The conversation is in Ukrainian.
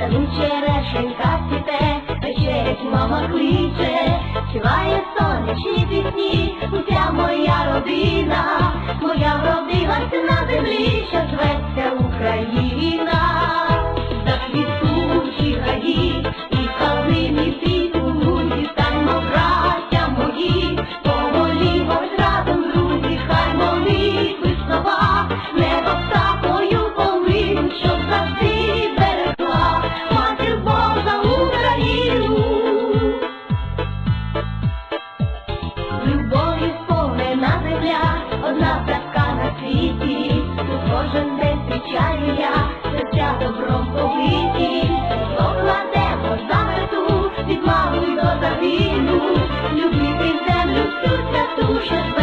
саду черешенька цвіте, вечерять мама кличе, співає сонячні пісні, уся моя родина, кожен день зустрічаю я, серця добром побиті, покладемо за мету, від мами до загину, любити землю всю святу, що